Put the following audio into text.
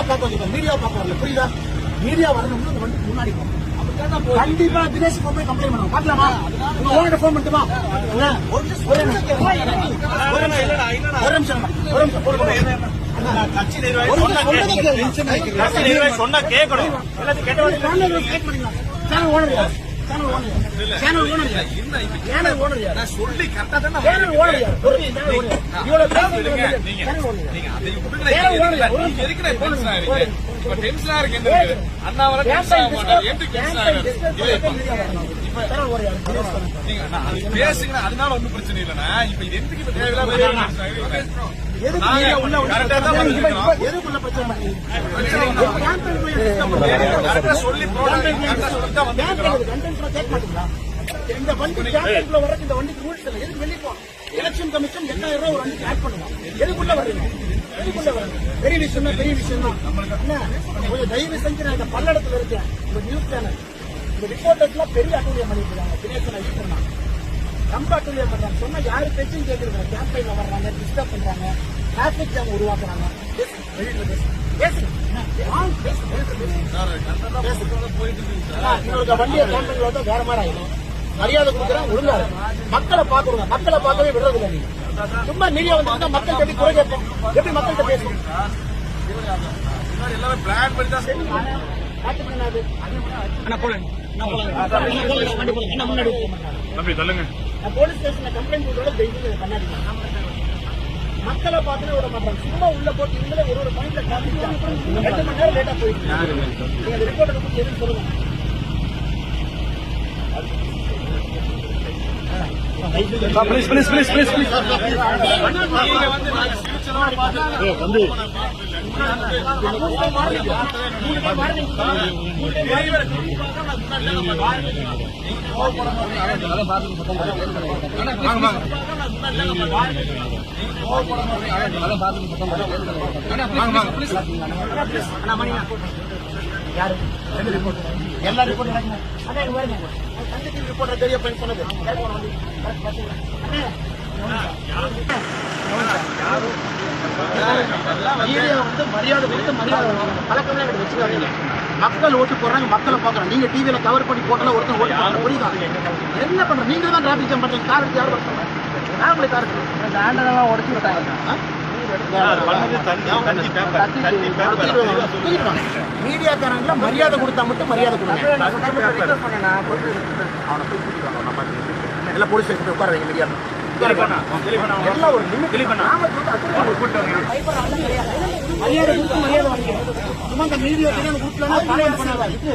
பார்க்க வச்சிருக்கோம் மீடியா பார்க்க வரல. புரியுதா? மீடியா வரணும்னு அந்த முன்னாடி கண்டிப்பா தினேஷ் போய் கம்ப்ளைண்ட் பண்ணுவோம் பாக்கலாமா உங்க ஓனர்ட்ட போன் பண்ணிட்டுமா? ஒரு நிமிஷம் ஒரு நிமிஷம். ஒரு நிமிஷம் ஒரு நிமிஷம். ஒரு நிமிஷம். போடு, போடு. கட்சி நிர்வாகி சொன்னா கேட்கணும். எல்லாத்தையும் கேட்ட channel owner channel owner channel owner நான் சொல்லி கரெக்டா தான் சேனல் ஓனர் இவ்வளவு இருக்கு ஆக மாட்டாரு. எப்படி? இல்ல, இப்ப- அது பேசுங்க அதனால ஒண்ணும் பிரச்சனை இல்லைண்ணா. இப்ப எதுக்கு இப்ப தேவையில்லாம பண்ணீங்க? பண்ணுங்க. இந்த வண்டி குள்ள வர்றதுக்கு இந்த வண்டிக்கு rules இல்லை. எதுக்கு வெளிய போகணும்? எலெக்ஷன் கமிஷன் எட்டாயிரம் ரூபாய் ஒரு வண்டிக்கு ஆட் பண்ணுவாங்க. எதுக்குள்ள வர்றீங்க எதுக்குள்ள வர்றீங்க பெரிய விஷயம் தான் பெரிய விஷயம் தான் கொஞ்சம் தயவு செஞ்சு நான் இந்த பல்லடத்துல இருக்கேன். இந்த நியூஸ் சேனல் இந்த ரிப்போர்ட்டர்ஸ்லாம் பெரிய அட்டூழியம் பண்ணிட்டு இருக்காங்க. தினேசன் ஐஸ்வர்னா ரொம்ப அட்டூழியம் பண்றாங்க சொன்னா யாரு பேச்சும் கேட்கறது கேம்பெயின்ல வர்றாங்க டிஸ்டர்ப் பண்றாங்க. டிராபிக் ஜாம் உருவாக்குறாங்க. ஆனா, வண்டியை கேம்பெயின்ல வந்து வேற மாதிரி ஆயிடும். மரியாதை கொடுக்குறேன் ஒழுங்கா. மக்களை பாக்குறோம் மக்களை பார்க்கவே விடுறது இல்லை நீங்க சும்மா மீடியா வந்து மக்கள் எப்படி குறை கேட்போம். எப்படி மக்கள்கிட்ட பேசணும் முன்னாடி எல்லாமே plan பண்ணி தான் முன்னாடி. போலாம். நான் போலீஸ் ஸ்டேஷன்ல கம்ப்ளைண்ட் டெய்லி இதை பண்ணாதீங்க. மக்களை பார்த்துட்டு விட மாட்டாங்க சும்மா உள்ள போட்டு இவங்களே ஒரு ஒரு பாயிண்ட்ல காமிச்சாங்க ரெண்டு மணி நேரம் லேட்டா போயிட்டு நீங்க அந்த ரிப்போர்ட்டை பத்தி எதுவும் சொல்லுங்க. Please please please please please நீங்க வந்து நாங்க சிரிச்சதோட யாரு எல்லா ரிப்போர்ட் பாருங்க ரிப்போர்ட் சொன்னது கேட்க வண்டி மீடியா வந்து மரியாதை கொடுத்து மரியாதை. பழக்கம்லாம் எனக்கு வச்சுக்காதீங்க. மக்கள் ஓட்டு போடுறாங்க மக்களை பார்க்கறோம் நீங்க டிவியில கவர் பண்ணி போட்டல ஒருத்தன் ஓட்டு போடுற புரியுதா? என்ன பண்ற நீங்க தான் டிராபிக் ஜாம் பண்றீங்க. கார் எடுத்து யார் பண்ணுறாங்க நான் உங்களை கார் ஆண்டதெல்லாம் உடச்சு விட்டாங்க. மீடியாக்காரங்கள மரியாதை கொடுத்தா மட்டும் மரியாதை கொடுங்க. அவனை போய் கூட்டிட்டு வாங்க. எல்லாம் போலீஸ் ஸ்டேஷன் உட்கார வைங்க மீடியா எல்லாம் ஒரு மரியாதை கொடுத்து மரியாதை வாங்கிக்கணும். சும்மா இந்த மீடியா தெரியாம குரூப்ல பண்ணாதா இது